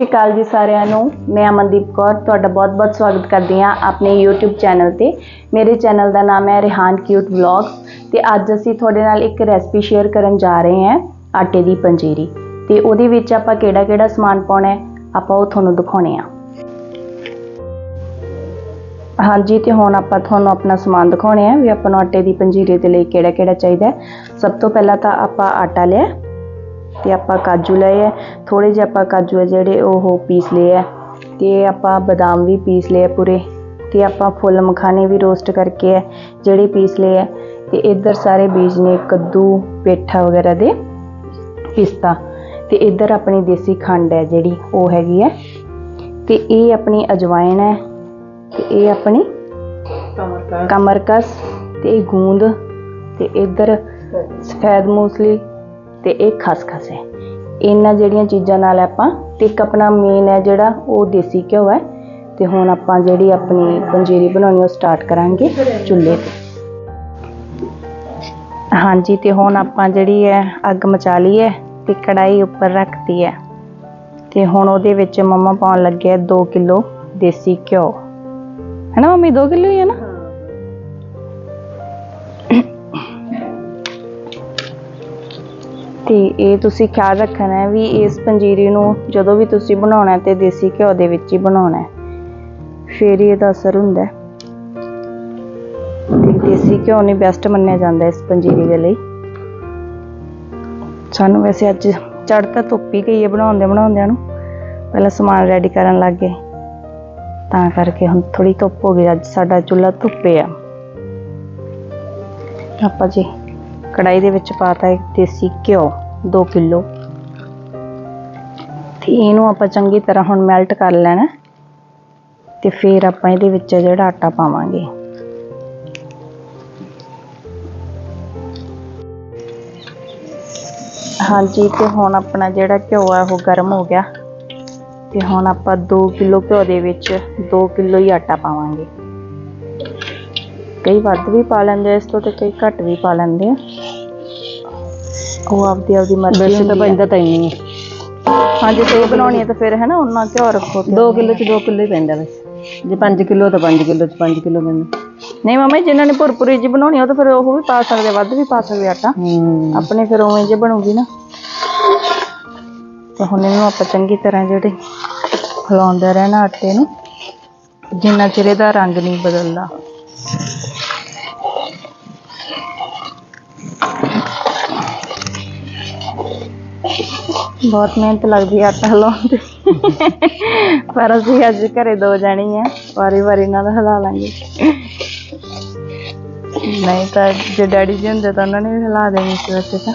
ਸਤਿ ਸ਼੍ਰੀ ਅਕਾਲ ਜੀ ਸਾਰਿਆਂ ਨੂੰ। ਮੈਂ ਅਮਨਦੀਪ ਕੌਰ, ਤੁਹਾਡਾ ਬਹੁਤ-ਬਹੁਤ ਸਵਾਗਤ ਕਰਦੀ ਹਾਂ ਆਪਣੇ YouTube ਚੈਨਲ ਤੇ। ਮੇਰੇ ਚੈਨਲ ਦਾ ਨਾਮ ਹੈ ਰਿਹਾਨ ਕਿਊਟ ਵਲੌਗ ਤੇ ਅੱਜ ਅਸੀਂ ਤੁਹਾਡੇ ਨਾਲ ਇੱਕ ਰੈਸਪੀ ਸ਼ੇਅਰ ਕਰਨ ਜਾ ਰਹੇ ਹਾਂ, ਆਟੇ ਦੀ ਪੰਜੀਰੀ। ਤੇ ਉਹਦੇ ਵਿੱਚ ਆਪਾਂ ਕਿਹੜਾ-ਕਿਹੜਾ ਸਮਾਨ ਪਾਉਣਾ ਹੈ, ਆਪਾਂ ਉਹ ਤੁਹਾਨੂੰ ਦਿਖਾਉਣੇ ਆ ਹਾਂਜੀ, ਤੇ ਹੁਣ ਆਪਾਂ ਤੁਹਾਨੂੰ ਆਪਣਾ ਸਮਾਨ ਦਿਖਾਉਣੇ ਆ ਵੀ ਆਪਾਂ ਨੂੰ ਆਟੇ ਦੀ ਪੰਜੀਰੀ ਦੇ ਲਈ ਕਿਹੜਾ-ਕਿਹੜਾ ਚਾਹੀਦਾ ਸਭ ਤੋਂ ਪਹਿਲਾਂ ਤਾਂ ਆਪਾਂ ਆਟਾ ਲਿਆ। ਤੇ ਆਪਾਂ ਕਾਜੂ ਲਏ ਆ। ਥੋੜੇ ਜਿਹੇ ਆਪਾਂ ਕਾਜੂ ਆ ਜਿਹੜੇ ਉਹ ਪੀਸ ਲਏ ਆ। ਤੇ ਆਪਾਂ ਬਦਾਮ ਵੀ ਪੀਸ ਲਏ ਪੂਰੇ। ਤੇ ਆਪਾਂ ਫੁੱਲ ਮਖਾਣੇ ਵੀ ਰੋਸਟ ਕਰਕੇ ਆ ਜਿਹੜੇ ਪੀਸ ਲਏ ਆ। ਤੇ ਇੱਧਰ ਸਾਰੇ ਬੀਜ ਨੇ ਕੱਦੂ ਪੇਠਾ ਵਗੈਰਾ ਦੇ ਪਿਸਤਾ। ਤੇ ਇੱਧਰ ਆਪਣੀ ਦੇਸੀ ਖੰਡ ਹੈ ਜਿਹੜੀ ਉਹ ਹੈਗੀ ਹੈ ਤੇ ਇਹ ਆਪਣੀ ਅਜਵਾਇਣ ਹੈ ਤੇ ਇਹ ਆਪਣੀ ਕਮਰਕਸ। ਤੇ ਇਹ ਗੂੰਦ। ਤੇ ਇੱਧਰ ਸਫੈਦ ਮੂਸਲੀ ਤੇ ਇਹ ਖਸਖਸ ਹੈ। ਇਹਨਾਂ ਜਿਹੜੀਆਂ ਚੀਜ਼ਾਂ ਨਾਲ ਆਪਾਂ ਤੇ ਇੱਕ ਆਪਣਾ ਮੇਨ ਹੈ ਜਿਹੜਾ ਉਹ ਦੇਸੀ ਘਿਓ ਹੈ। ਤੇ ਹੁਣ ਆਪਾਂ ਜਿਹੜੀ ਆਪਣੀ ਪੰਜੀਰੀ ਬਣਾਉਣੀ, ਉਹ ਸਟਾਰਟ ਕਰਾਂਗੇ ਚੁੱਲ੍ਹੇ ਤੇ। ਹਾਂਜੀ, ਤੇ ਹੁਣ ਆਪਾਂ ਜਿਹੜੀ ਹੈ, ਅੱਗ ਮਚਾ ਲਈ ਹੈ ਤੇ ਕੜਾਈ ਉੱਪਰ ਰੱਖਤੀ ਹੈ। ਤੇ ਹੁਣ ਉਹਦੇ ਵਿੱਚ ਮੰਮਾ ਪਾਉਣ ਲੱਗੇ ਆ 2 ਕਿਲੋ ਦੇਸੀ ਘਿਓ। ਹੈ ਨਾ ਮੰਮੀ 2 ਕਿਲੋ ਹੀ ਹੈ ਨਾ? ਤੇ ਇਹ ਤੁਸੀਂ ਖਿਆਲ ਰੱਖਣਾ ਹੈ ਵੀ ਇਸ ਪੰਜੀਰੀ ਨੂੰ ਜਦੋਂ ਵੀ ਤੁਸੀਂ ਬਣਾਉਣਾ ਹੈ ਤੇ ਦੇਸੀ ਘਿਓ ਦੇ ਵਿੱਚ ਹੀ ਬਣਾਉਣਾ ਹੈ। ਫਿਰ ਹੀ ਇਹਦਾ ਅਸਰ ਹੁੰਦਾ ਹੈ। ਤੇ ਦੇਸੀ ਘਿਓ ਨਹੀਂ ਬੈਸਟ ਮੰਨਿਆ ਜਾਂਦਾ ਇਸ ਪੰਜੀਰੀ ਦੇ ਲਈ। ਸਾਨੂੰ ਵੈਸੇ ਅੱਜ ਚੜ੍ਹ ਤਾਂ ਧੁੱਪ ਹੀ ਗਈ ਹੈ ਬਣਾਉਂਦੇ ਬਣਾਉਂਦਿਆਂ ਨੂੰ। ਪਹਿਲਾਂ ਸਮਾਨ ਰੈਡੀ ਕਰਨ ਲੱਗ ਗਏ। ਤਾਂ ਕਰਕੇ ਹੁਣ ਥੋੜੀ ਧੁੱਪ ਹੋ ਗਈ, ਅੱਜ ਸਾਡਾ ਚੁੱਲ੍ਹਾ ਧੁੱਪੇ ਆ। ਆਪਾਂ ਜੀ ਕੜਾਈ ਦੇ ਵਿੱਚ ਪਾਤਾ ਇੱਕ ਦੇਸੀ ਘਿਓ 2 ਕਿਲੋ। ਤੇ ਇਹਨੂੰ ਆਪਾਂ ਚੰਗੀ ਤਰ੍ਹਾਂ ਹੁਣ ਮੈਲਟ ਕਰ ਲੈਣਾ ਤੇ ਫਿਰ ਆਪਾਂ ਇਹਦੇ ਵਿੱਚ ਜਿਹੜਾ ਆਟਾ ਪਾਵਾਂਗੇ। ਹਾਂਜੀ, ਤੇ ਹੁਣ ਆਪਣਾ ਜਿਹੜਾ ਘਿਓ ਹੈ ਉਹ ਗਰਮ ਹੋ ਗਿਆ। ਤੇ ਹੁਣ ਆਪਾਂ 2 ਕਿਲੋ ਘਿਓ ਦੇ ਵਿੱਚ 2 ਕਿਲੋ ਹੀ ਆਟਾ ਪਾਵਾਂਗੇ। ਕਈ ਵੱਧ ਵੀ ਪਾ ਲੈਂਦੇ ਇਸ ਤੋਂ ਤੇ ਕਈ ਘੱਟ ਵੀ ਪਾ ਲੈਂਦੇ ਆ। ਉਹ ਆਪਦੀ ਆਪਦੀ ਮਰਜ਼ੀ ਵੈਸੇ ਤਾਂ ਹੁੰਦੀ ਹੈ ਪੈਂਦਾ ਤਾਂ ਹੀ ਨਹੀਂ ਹਾਂਜੀ ਤੇ ਬਣਾਉਣੀ ਹੈ ਤਾਂ ਫਿਰ ਹੈ ਨਾ ਉਹਨਾਂ ਘਿਓ ਰੱਖੋ ਤੇ 2 ਕਿਲੋ ਚ 2 ਕਿਲੋ ਹੀ ਪੈਂਦਾ ਵੈਸੇ ਜੇ 5 ਕਿਲੋ ਤਾਂ 5 ਕਿਲੋ ਚ 5 ਕਿਲੋ ਪੈਂਦਾ। ਨਹੀਂ ਮਮਾ ਜਿਨ੍ਹਾਂ ਨੇ ਭੁਰਪੁਰੀ ਜੀ ਬਣਾਉਣੀ ਆ, ਉਹ ਤਾਂ ਫਿਰ ਉਹ ਵੀ ਪਾ ਸਕਦੇ ਆ, ਵੱਧ ਵੀ ਪਾ ਸਕਦੇ ਆ ਆਟਾ। ਹੂੰ। ਆਪਣੇ ਫਿਰ ਉਵੇਂ ਜੇ ਬਣੂਗੀ ਨਾ। ਤਾਂ ਹੁਣ ਇਹਨੂੰ ਆਪਾਂ ਚੰਗੀ ਤਰ੍ਹਾਂ ਜਿਹੜੇ ਹਿਲਾਉਂਦੇ ਰਹਿਣਾ ਆਟੇ ਨੂੰ ਜਿੰਨਾ ਚਿਰ ਇਹਦਾ ਰੰਗ ਨਹੀਂ ਬਦਲਦਾ। ਬਹੁਤ ਮਿਹਨਤ ਲੱਗਦੀ ਹੈ ਆਟਾ ਹਿਲਾਉਣ ਤੇ ਪਰ ਅਸੀਂ ਅੱਜ ਘਰੇ ਦੋ ਜਾਣੀ ਆ ਵਾਰੀ ਵਾਰੀ ਨਾਲ ਹਿਲਾ ਲਾਂਗੇ। ਨਹੀਂ ਤਾਂ ਜੇ ਡੈਡੀ ਜੀ ਹੁੰਦੇ ਤਾਂ ਉਹਨਾਂ ਨੇ ਵੀ ਹਿਲਾ ਦੇਣੀ ਸੀ ਵੈਸੇ ਤਾਂ।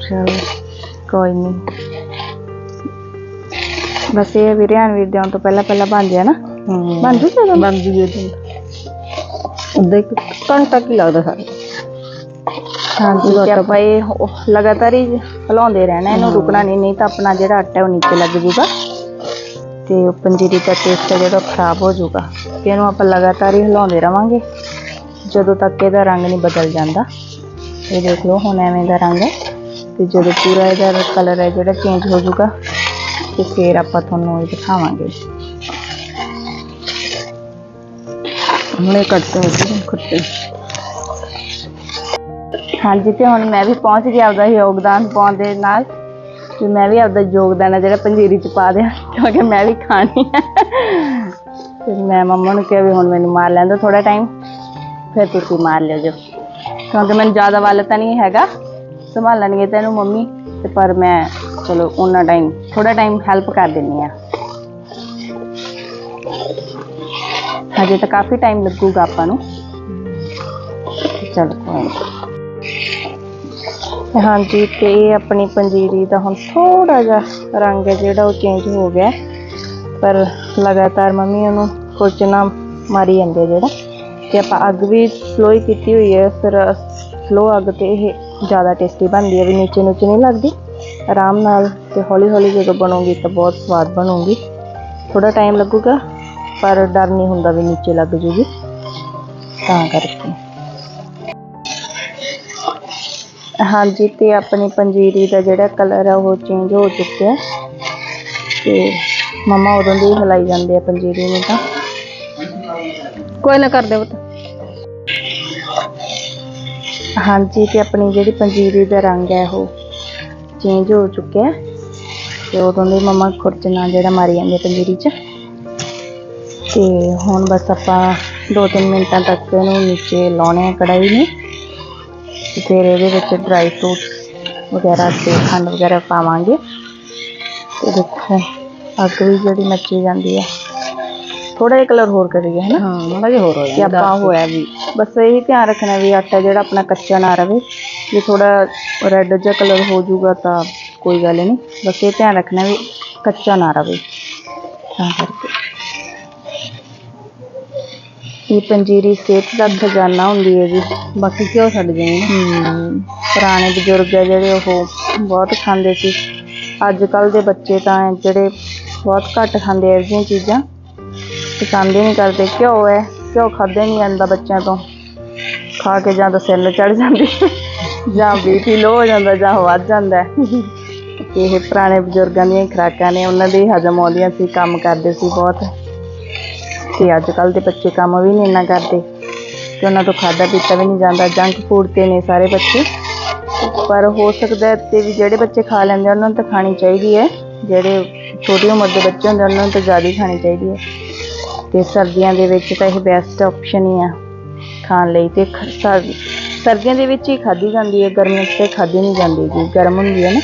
ਚਲੋ ਕੋਈ ਨਹੀਂ। ਬਸ ਇਹ ਵੀ ਰਿਆਨ ਵੀਰ ਦੇ ਆਉਣ ਤੋਂ ਪਹਿਲਾਂ ਪਹਿਲਾਂ ਬਣ ਜਾਏ ਨਾ। ਬਣ ਜੂ ਜਦੋਂ ਬਣ ਜੂਗੀ ਉਦੋਂ। ਇੱਕ ਘੰਟਾ ਕੀ ਲੱਗਦਾ ਸਾਰਾ ਹਾਂਜੀ ਤੇ ਆਪਾਂ ਇਹ ਉਹ ਲਗਾਤਾਰ ਹੀ ਹਿਲਾਉਂਦੇ ਰਹਿਣਾ ਇਹਨੂੰ ਰੁਕਣਾ ਨਹੀਂ ਨਹੀਂ ਤਾਂ ਆਪਣਾ ਜਿਹੜਾ ਆਟਾ ਉਹ ਨੀਚੇ ਲੱਗ ਜੂਗਾ ਤੇ ਉਹ ਪੰਜੀਰੀ ਦਾ ਟੇਸਟ ਹੈ ਜਿਹੜਾ ਖਰਾਬ ਹੋ ਜਾਊਗਾ। ਤੇ ਇਹਨੂੰ ਆਪਾਂ ਲਗਾਤਾਰ ਹੀ ਹਿਲਾਉਂਦੇ ਰਵਾਂਗੇ। ਜਦੋਂ ਤੱਕ ਇਹਦਾ ਰੰਗ ਨਹੀਂ ਬਦਲ ਜਾਂਦਾ। ਇਹ ਦੇਖ ਲਓ ਹੁਣ ਐਵੇਂ ਦਾ ਰੰਗ ਹੈ। ਤੇ ਜਦੋਂ ਪੂਰਾ ਇਹਦਾ ਕਲਰ ਹੈ ਜਿਹੜਾ ਚੇਂਜ ਹੋ ਜਾਊਗਾ ਤੇ ਫਿਰ ਆਪਾਂ ਤੁਹਾਨੂੰ ਇਹ ਦਿਖਾਵਾਂਗੇ। ਹੁਣੇ ਕੱਟਦੇ ਹੋ ਖੱਟੇ ਹਾਂਜੀ, ਤੇ ਹੁਣ ਮੈਂ ਵੀ ਪਹੁੰਚ ਗਿਆ ਆਪਦਾ ਯੋਗਦਾਨ ਪਾਉਣ ਦੇ ਨਾਲ। ਕਿ ਮੈਂ ਵੀ ਆਪਦਾ ਯੋਗਦਾਨ ਹੈ ਜਿਹੜਾ ਪੰਜੀਰੀ ਚ ਪਾ ਦਿਆਂ, ਕਿਉਂਕਿ ਮੈਂ ਵੀ ਖਾਣੀ ਹੈ ਤੇ ਮੈਂ ਮੰਮਾ ਨੂੰ ਕਿਹਾ ਵੀ ਹੁਣ ਮੈਨੂੰ ਮਾਰ ਲੈਣ ਦਿਓ ਥੋੜਾ ਟਾਈਮ ਫਿਰ ਤੁਸੀਂ ਮਾਰ ਲਿਓ ਜੋ। ਕਿਉਂਕਿ ਮੈਨੂੰ ਜ਼ਿਆਦਾ ਵੱਲ ਤਾਂ ਨਹੀਂ ਹੈਗਾ ਸੰਭਾਲਣਗੇ ਤਾਂ ਇਹਨੂੰ ਮੰਮੀ, ਤੇ ਪਰ ਮੈਂ ਚਲੋ ਉਹਨਾਂ ਟਾਈਮ ਥੋੜਾ ਟਾਈਮ ਹੈਲਪ ਕਰ ਦਿੰਨੀ ਆ ਹਜੇ ਤਾਂ ਕਾਫੀ ਟਾਈਮ ਲੱਗੂਗਾ ਆਪਾਂ ਨੂੰ। ਚਲੋ ਕੋਈ ਨੀ। ਹਾਂਜੀ, ਤੇ ਇਹ ਆਪਣੀ ਪੰਜੀਰੀ ਦਾ ਹੁਣ ਥੋੜਾ ਜਿਹਾ ਰੰਗ ਹੈ ਜਿਹੜਾ ਉਹ ਚੇਂਜ ਹੋ ਗਿਆ ਪਰ ਲਗਾਤਾਰ ਮੰਮੀ ਉਹਨੂੰ ਖੁਰਚਣਾ ਮਾਰੀ ਜਾਂਦੇ ਆ ਜਿਹੜਾ। ਤੇ ਆਪਾਂ ਅੱਗ ਵੀ ਸਲੋ ਹੀ ਕੀਤੀ ਹੋਈ ਹੈ, ਫਿਰ ਸਲੋ ਅੱਗ ਤੇ ਇਹ ਜ਼ਿਆਦਾ ਟੇਸਟੀ ਬਣਦੀ ਹੈ, ਵੀ ਨੀਚੇ ਨੂਚੇ ਨਹੀਂ ਲੱਗਦੀ। ਆਰਾਮ ਨਾਲ ਤੇ ਹੌਲੀ ਹੌਲੀ ਜਦੋਂ ਬਣੂਗੀ ਤਾਂ ਬਹੁਤ ਸਵਾਦ ਬਣੂਗੀ। ਥੋੜਾ ਟਾਈਮ ਲੱਗੂਗਾ, ਪਰ ਡਰ ਨਹੀਂ ਹੁੰਦਾ ਵੀ ਨੀਚੇ ਲੱਗ ਜੂਗੀ। ਤਾਂ ਕਰਕੇ। ਹਾਂਜੀ ਤੇ ਆਪਣੀ ਪੰਜੀਰੀ ਦਾ ਜਿਹੜਾ ਕਲਰ ਆ ਉਹ ਚੇਂਜ ਹੋ ਚੁੱਕਿਆ। ਤੇ ਮਮਾ ਉਦੋਂ ਦੀ ਹਿਲਾਈ ਜਾਂਦੇ ਆ ਪੰਜੀਰੀ ਨੂੰ ਤਾਂ। ਕੋਈ ਨਾ ਕਰ ਦੇ ਪੁੱਤ। ਹਾਂਜੀ ਤੇ ਆਪਣੀ ਜਿਹੜੀ ਪੰਜੀਰੀ ਦਾ ਰੰਗ ਹੈ ਉਹ ਚੇਂਜ ਹੋ ਚੁੱਕਿਆ। ਤੇ ਉਦੋਂ ਦੇ ਮਮਾ ਖੁਰਚਣਾ ਜਿਹੜਾ ਮਾਰੀ ਜਾਂਦੇ ਪੰਜੀਰੀ 'ਚ। ਤੇ ਹੁਣ ਬਸ ਆਪਾਂ 2-3 ਮਿੰਟਾਂ ਤੱਕ ਇਹਨੂੰ ਨੀਚੇ ਲਾਉਣੇ ਆ ਕੜਾਈ ਨੂੰ। ਤੇ ਫਿਰ ਇਹਦੇ ਵਿੱਚ ਡਰਾਈ ਫਰੂਟ ਵਗੈਰਾ ਤੇ ਖੰਡ ਵਗੈਰਾ ਪਾਵਾਂਗੇ ਤੇ ਦੇਖੋ ਅੱਗ ਵੀ ਜਿਹੜੀ ਮੱਚੀ ਜਾਂਦੀ ਹੈ ਥੋੜਾ ਜਿਹਾ ਕਲਰ ਹੋਰ ਕਰੀਏ ਹੈ ਨਾ ਹਾਂ ਮਾੜਾ ਜਿਹਾ ਹੋਰ ਹੋ ਕਿ ਜਾਂਦਾ ਆਪਾਂ ਹੋਇਆ ਵੀ ਬਸ ਇਹੀ ਧਿਆਨ ਰੱਖਣਾ ਵੀ ਆਟਾ ਜਿਹੜਾ ਆਪਣਾ ਕੱਚਾ ਨਾ ਰਵੇ ਜੇ ਥੋੜਾ ਰੈੱਡ ਜਿਹਾ ਕਲਰ ਹੋ ਜਾਊਗਾ ਤਾਂ ਕੋਈ ਗੱਲ ਨਹੀਂ ਬਸ ਇਹ ਧਿਆਨ ਰੱਖਣਾ ਵੀ ਕੱਚਾ ਨਾ ਇਹ ਪੰਜੀਰੀ ਸਿਹਤ ਦਾ ਖਜ਼ਾਨਾ ਹੁੰਦੀ ਹੈ ਜੀ। ਬਾਕੀ ਕਿਉਂ ਛੱਡ ਜਾਈਏ ਨਾ। ਹਮ, ਪੁਰਾਣੇ ਬਜ਼ੁਰਗ ਆ ਜਿਹੜੇ ਉਹ ਬਹੁਤ ਖਾਂਦੇ ਸੀ। ਅੱਜ ਕੱਲ ਦੇ ਬੱਚੇ ਤਾਂ ਜਿਹੜੇ ਬਹੁਤ ਘੱਟ ਖਾਂਦੇ ਐ ਜਿਹੀਆਂ ਚੀਜ਼ਾਂ। ਪਸੰਦ ਹੀ ਨਹੀਂ ਕਰਦੇ। ਘਿਓ ਹੈ। ਘਿਓ ਖਾਦੇ ਨਹੀਂ ਜਾਂਦਾ ਬੱਚਿਆਂ ਤੋਂ। ਖਾ ਕੇ ਜਾਂ ਤਾਂ ਸੈੱਲ ਚੜ ਜਾਂਦੀ। ਜਾਂ ਬੀਪੀ ਲੋ ਹੋ ਜਾਂਦਾ ਜਾਂ ਵੱਧ ਜਾਂਦਾ। ਹੈ। ਇਹ ਪੁਰਾਣੇ ਬਜ਼ੁਰਗਾਂ ਦੀਆਂ ਹੀ ਖੁਰਾਕਾਂ ਨੇ। ਉਹਨਾਂ ਦੇ ਹੀ ਹਜਮ ਆਉਂਦੀਆਂ ਸੀ ਕੰਮ ਕਰਦੇ ਸੀ ਬਹੁਤ। ਤੇ ਅੱਜ ਕੱਲ ਦੇ ਬੱਚੇ ਕੰਮ ਵੀ ਨਹੀਂ ਇੰਨਾ ਕਰਦੇ ਕਿ ਉਹਨਾਂ ਤੋਂ ਖਾਦਾ ਪੀਤਾ ਵੀ ਨਹੀਂ ਜਾਂਦਾ ਜੰਕ ਫੂਡ ਤੇ ਨੇ ਸਾਰੇ ਬੱਚੇ। ਪਰ ਹੋ ਸਕਦਾ ਹੈ ਤੇ ਵੀ ਜਿਹੜੇ ਬੱਚੇ ਖਾ ਲੈਂਦੇ ਉਹਨਾਂ ਨੂੰ ਤਾਂ ਖਾਣੀ ਚਾਹੀਦੀ ਹੈ। ਜਿਹੜੇ ਛੋਟੀ ਉਮਰ ਦੇ ਬੱਚੇ ਹੁੰਦੇ ਉਹਨਾਂ ਨੂੰ ਤਾਂ ਜ਼ਿਆਦਾ ਖਾਣੀ ਚਾਹੀਦੀ ਹੈ। ਤੇ ਸਰਦੀਆਂ ਦੇ ਵਿੱਚ ਤਾਂ ਇਹ ਬੈਸਟ ਆਪਸ਼ਨ ਹੀ ਆ ਖਾਣ ਲਈ ਤੇ ਖ- ਸਰ- ਸਰਦੀਆਂ ਦੇ ਵਿੱਚ ਹੀ ਖਾਧੀ ਜਾਂਦੀ ਹੈ, ਗਰਮੀਆਂ 'ਚ ਤਾਂ ਖਾਧੀ ਨਹੀਂ ਜਾਂਦੀ ਜੀ ਗਰਮ ਹੁੰਦੀ ਹੈ ਨਾ।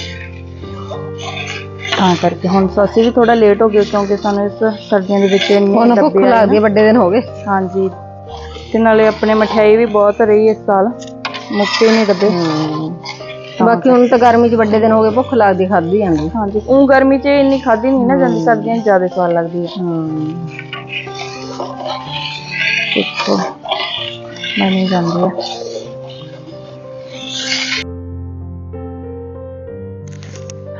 ਤਾਂ ਕਰਕੇ। ਹੁਣ ਅਸੀਂ ਵੀ ਥੋੜਾ ਲੇਟ ਹੋ ਗਏ ਕਿਉਂਕਿ ਸਾਨੂੰ ਇਸ ਸਰਦੀਆਂ ਦੇ ਵਿੱਚ ਇੰਨੇ ਭੁੱਖ ਡੱਬੇ ਆਏ ਨਾ। ਲੱਗਦੀ ਹੈ ਵੱਡੇ ਦਿਨ ਹੋ ਗਏ। ਹਾਂਜੀ। ਤੇ ਨਾਲੇ ਆਪਣੇ ਮਠਿਆਈ ਵੀ ਬਹੁਤ ਰਹੀ ਇਸ ਸਾਲ। ਮੁੱਕੇ ਨਹੀਂ ਡੱਬੇ। ਬਾਕੀ ਹੁਣ ਤਾਂ ਗਰਮੀ 'ਚ ਵੱਡੇ ਦਿਨ ਹੋ ਗਏ ਭੁੱਖ ਲੱਗਦੀ ਖਾਦੀ ਜਾਂਦੀ ਹਾਂਜੀ। ਉਹ ਗਰਮੀ 'ਚ ਇੰਨੀ ਖਾਧੀ ਨਹੀਂ ਨਾ ਜਾਂਦੀ ਸਰਦੀਆਂ 'ਚ ਜ਼ਿਆਦਾ ਸਵਾਦ ਲੱਗਦੀ ਹੈ। ਹੂੰ। ਦੇਖੋ ਬਣੀ ਜਾਂਦੀ ਹੈ।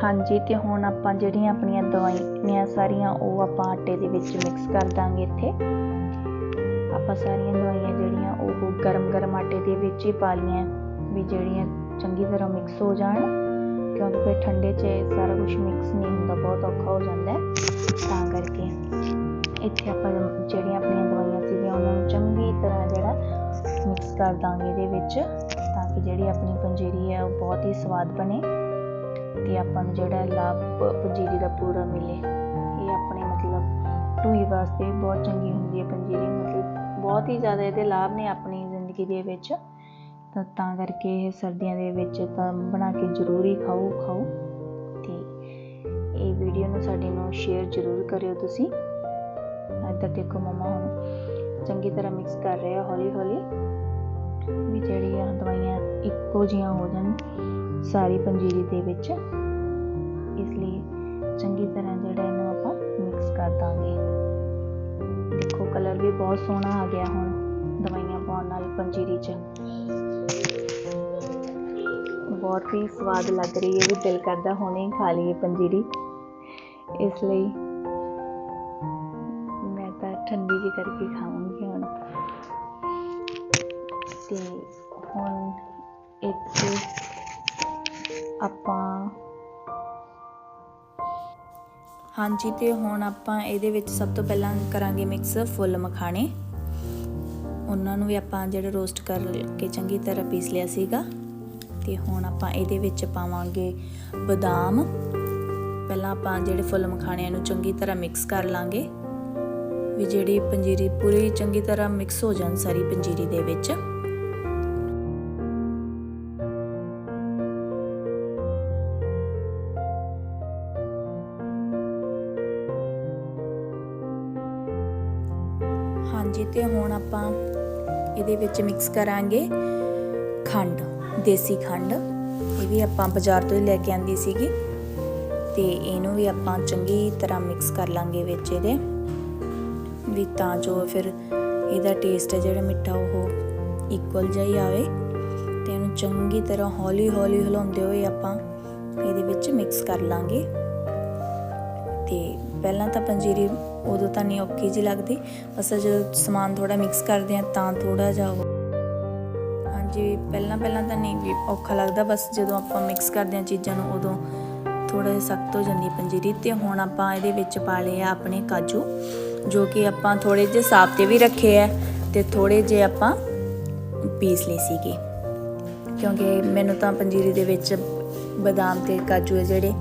ਹਾਂਜੀ, ਤੇ ਹੁਣ ਆਪਾਂ ਜਿਹੜੀਆਂ ਆਪਣੀਆਂ ਦਵਾਈਆਂ ਸਾਰੀਆਂ, ਉਹ ਆਪਾਂ ਆਟੇ ਦੇ ਵਿੱਚ ਮਿਕਸ ਕਰ ਦਾਂਗੇ ਇੱਥੇ। ਆਪਾਂ ਸਾਰੀਆਂ ਦਵਾਈਆਂ ਜਿਹੜੀਆਂ, ਉਹ ਗਰਮ ਗਰਮ ਆਟੇ ਦੇ ਵਿੱਚ ਹੀ ਪਾ ਲਈਆਂ। ਵੀ ਜਿਹੜੀਆਂ ਚੰਗੀ ਤਰ੍ਹਾਂ ਮਿਕਸ ਹੋ ਜਾਣ, ਕਿਉਂਕਿ ਫਿਰ ਠੰਡੇ 'ਚ ਸਾਰਾ ਕੁਝ ਮਿਕਸ ਨਹੀਂ ਹੁੰਦਾ, ਬਹੁਤ ਔਖਾ ਹੋ ਜਾਂਦਾ ਤਾਂ ਕਰਕੇ ਇੱਥੇ ਆਪਾਂ ਜਿਹੜੀਆਂ ਆਪਣੀਆਂ ਦਵਾਈਆਂ ਸੀਗੀਆਂ, ਉਹਨਾਂ ਨੂੰ ਚੰਗੀ ਤਰ੍ਹਾਂ ਜਿਹੜਾ ਮਿਕਸ ਕਰ ਦਾਂਗੇ ਇਹਦੇ ਵਿੱਚ, ਤਾਂ ਕਿ ਜਿਹੜੀ ਆਪਣੀ ਪੰਜੀਰੀ ਹੈ, ਉਹ ਬਹੁਤ ਹੀ ਸਵਾਦ ਬਣੇ। ਅਤੇ ਆਪਾਂ ਨੂੰ ਜਿਹੜਾ ਲਾਭ ਪੰਜੀਰੀ ਦਾ ਪੂਰਾ ਮਿਲੇ। ਇਹ ਆਪਣੇ ਮਤਲਬ ਟੂਈ ਵਾਸਤੇ ਬਹੁਤ ਚੰਗੀ ਹੁੰਦੀ ਹੈ ਪੰਜੀਰੀ। ਮਤਲਬ ਬਹੁਤ ਹੀ ਜ਼ਿਆਦਾ ਇਹਦੇ ਲਾਭ ਨੇ ਆਪਣੀ ਜ਼ਿੰਦਗੀ ਦੇ ਵਿੱਚ। ਤਾਂ ਤਾਂ ਕਰਕੇ ਇਹ ਸਰਦੀਆਂ ਦੇ ਵਿੱਚ ਤਾਂ ਬਣਾ ਕੇ ਜ਼ਰੂਰੀ ਖਾਓ ਖਾਓ। ਤੇ ਇਹ ਵੀਡੀਓ ਨੂੰ ਸਾਡੇ ਨੂੰ ਸ਼ੇਅਰ ਜ਼ਰੂਰ ਕਰਿਓ ਤੁਸੀਂ। ਇੱਧਰ ਦੇਖੋ ਮਮਾ ਹੁਣ ਚੰਗੀ ਤਰ੍ਹਾਂ ਮਿਕਸ ਕਰ ਰਹੇ ਆ ਹੌਲੀ ਹੌਲੀ ਵੀ ਜਿਹੜੀਆਂ ਦਵਾਈਆਂ ਇੱਕੋ ਜੀਆਂ ਹੋ ਜਾਣ। ਸਾਰੀ ਪੰਜੀਰੀ ਦੇ ਵਿੱਚ। ਇਸ ਲਈ ਚੰਗੀ ਤਰ੍ਹਾਂ ਜਿਹੜਾ ਇਹਨੂੰ ਆਪਾਂ ਮਿਕਸ ਕਰ ਦਾਂਗੇ। ਦੇਖੋ ਕਲਰ ਵੀ ਬਹੁਤ ਸੋਹਣਾ ਆ ਗਿਆ ਹੁਣ ਦਵਾਈਆਂ ਪਾਉਣ ਨਾਲ ਪੰਜੀਰੀ 'ਚ। ਬਹੁਤ ਹੀ ਸਵਾਦ ਲੱਗ ਰਹੀ ਹੈ ਵੀ ਦਿਲ ਕਰਦਾ ਹੁਣੇ ਖਾ ਲਈਏ ਪੰਜੀਰੀ। ਇਸ ਲਈ ਮੈਂ ਤਾਂ ਠੰਡੀ ਜੀ ਕਰਕੇ ਖਾਵਾਂਗੀ ਹੁਣ। ਤੇ ਹੁਣ ਇੱਕ ਆਪਾਂ। ਹਾਂਜੀ, ਤੇ ਹੁਣ ਆਪਾਂ ਇਹਦੇ ਵਿੱਚ ਸਭ ਤੋਂ ਪਹਿਲਾਂ ਕਰਾਂਗੇ ਮਿਕਸ ਫੁੱਲ ਮਖਾਣੇ। ਉਹਨਾਂ ਨੂੰ ਵੀ ਆਪਾਂ ਜਿਹੜਾ ਰੋਸਟ ਕਰਕੇ ਚੰਗੀ ਤਰ੍ਹਾਂ ਪੀਸ ਲਿਆ ਸੀਗਾ। ਤੇ ਹੁਣ ਆਪਾਂ ਇਹਦੇ ਵਿੱਚ ਪਾਵਾਂਗੇ ਬਦਾਮ। ਪਹਿਲਾਂ ਆਪਾਂ ਜਿਹੜੇ ਫੁੱਲ ਮਖਾਣਿਆਂ ਨੂੰ ਚੰਗੀ ਤਰ੍ਹਾਂ ਮਿਕਸ ਕਰ ਲਾਂਗੇ। ਵੀ ਜਿਹੜੀ ਪੰਜੀਰੀ ਪੂਰੀ ਚੰਗੀ ਤਰ੍ਹਾਂ ਮਿਕਸ ਹੋ ਜਾਣ ਸਾਰੀ ਪੰਜੀਰੀ ਦੇ ਵਿੱਚ। ਹਾਂਜੀ, ਤੇ ਹੁਣ ਆਪਾਂ ਇਹਦੇ ਵਿੱਚ ਮਿਕਸ ਕਰਾਂਗੇ ਖੰਡ, ਦੇਸੀ ਖੰਡ। ਇਹ ਵੀ ਆਪਾਂ ਬਾਜ਼ਾਰ ਤੋਂ ਹੀ ਲੈ ਕੇ ਆਂਦੀ ਸੀਗੀ। ਤੇ ਇਹਨੂੰ ਵੀ ਆਪਾਂ ਚੰਗੀ ਤਰ੍ਹਾਂ ਮਿਕਸ ਕਰ ਲਾਂਗੇ ਵਿੱਚ ਇਹਦੇ। ਵੀ ਤਾਂ ਜੋ ਫਿਰ ਇਹਦਾ ਟੇਸਟ ਹੈ ਜਿਹੜਾ ਮਿੱਠਾ, ਉਹ ਇਕੁਅਲ ਜਿਹਾ ਹੀ ਆਵੇ। ਤੇ ਇਹਨੂੰ ਚੰਗੀ ਤਰ੍ਹਾਂ ਹੌਲੀ ਹੌਲੀ ਹਿਲਾਉਂਦੇ ਹੋਏ ਆਪਾਂ ਇਹਦੇ ਵਿੱਚ ਮਿਕਸ ਕਰ ਲਾਂਗੇ। ਤੇ ਪਹਿਲਾਂ ਤਾਂ ਪੰਜੀਰੀ ਉਦੋਂ ਤਾਂ ਨਹੀਂ ਔਖੀ ਜੀ ਲੱਗਦੀ। ਬਸ ਜਦੋਂ ਸਮਾਨ ਥੋੜਾ ਮਿਕਸ ਕਰਦੇ ਆ ਤਾਂ ਥੋੜਾ ਜਿਹਾ ਉਹ ਹਾਂਜੀ, ਪਹਿਲਾਂ ਪਹਿਲਾਂ ਤਾਂ ਨਹੀਂ ਵੀ ਔਖਾ ਲੱਗਦਾ। ਬਸ ਜਦੋਂ ਆਪਾਂ ਮਿਕਸ ਕਰਦੇ ਆ ਚੀਜ਼ਾਂ ਨੂੰ ਉਦੋਂ ਥੋੜਾ ਜਿਹਾ ਸਖਤ ਹੋ ਜਾਂਦੀ ਪੰਜੀਰੀ। ਤੇ ਹੁਣ ਆਪਾਂ ਇਹਦੇ ਵਿੱਚ ਪਾ ਲਏ ਆ ਆਪਣੇ ਕਾਜੂ, ਜੋ ਕਿ ਆਪਾਂ ਥੋੜੇ ਜਿਹੇ ਸਾਫ਼ ਤੇ ਵੀ ਰੱਖੇ ਆ ਤੇ ਥੋੜੇ ਜਿਹੇ ਆਪਾਂ ਪੀਸ ਲਏ ਸੀਗੇ। ਕਿਉਂਕਿ ਮੈਨੂੰ ਤਾਂ ਪੰਜੀਰੀ ਦੇ ਵਿੱਚ ਬਦਾਮ ਤੇ ਕਾਜੂ ਹੈ ਜਿਹੜੇ,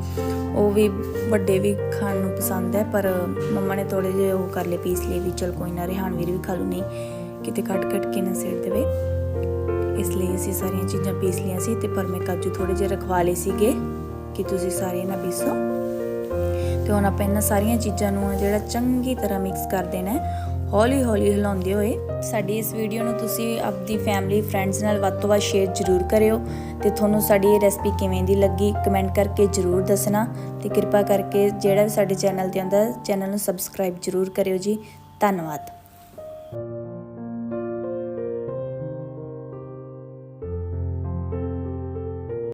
ਉਹ ਵੀ ਵੱਡੇ ਵੀ ਖਾਣ ਪਸੰਦ ਹੈ, ਪਰ ਮੰਮਾ ਨੇ ਥੋੜੇ ਜਿਹੇ ਉਹ ਕਰ ਲਏ ਪੀਸ ਲਏ ਵੀ ਚਲ ਕੋਈ ਨਾ ਰਿਹਾਨਵੀਰ ਵੀ ਖਾ ਲੂ, ਨਹੀਂ ਕਿਤੇ ਕੱਟ ਕੱਟ ਕੇ ਨਾ ਸੇੜ ਦੇਵੇ। ਇਸ ਲਈ ਅਸੀਂ ਸਾਰੀਆਂ ਚੀਜ਼ਾਂ ਪੀਸ ਲਈਆਂ ਸੀ ਤੇ ਪਰ ਮੈਂ ਕਾਜੂ ਥੋੜੇ ਜਿਹੇ ਰਖਵਾ ਲਏ ਸੀਗੇ ਕਿ ਤੁਸੀਂ ਸਾਰੇ ਨਾ ਪੀਸੋ। ਤੇ ਹੁਣ ਆਪਾਂ ਇਹਨਾਂ ਸਾਰੀਆਂ ਚੀਜ਼ਾਂ ਨੂੰ ਜਿਹੜਾ ਚੰਗੀ ਤਰ੍ਹਾਂ ਮਿਕਸ ਕਰ ਦੇਣਾ ਹੌਲੀ ਹੌਲੀ ਹਿਲਾਉਂਦੇ ਹੋਏ ਸਾਡੀ ਇਸ ਵੀਡੀਓ ਨੂੰ ਤੁਸੀਂ ਆਪਦੀ ਫੈਮਿਲੀ ਫਰੈਂਡਸ ਨਾਲ ਵੱਧ ਤੋਂ ਵੱਧ ਸ਼ੇਅਰ ਜ਼ਰੂਰ ਕਰਿਓ ਤੇ ਤੁਹਾਨੂੰ ਸਾਡੀ ਇਹ ਰੈਸਪੀ ਕਿਵੇਂ ਦੀ ਲੱਗੀ ਕਮੈਂਟ ਕਰਕੇ ਜ਼ਰੂਰ ਦੱਸਣਾ ਤੇ ਕਿਰਪਾ ਕਰਕੇ ਜਿਹੜਾ ਵੀ ਸਾਡੇ ਚੈਨਲ ਤੇ ਆਉਂਦਾ ਚੈਨਲ ਨੂੰ ਸਬਸਕ੍ਰਾਈਬ ਜ਼ਰੂਰ ਕਰਿਓ ਜੀ। ਧੰਨਵਾਦ।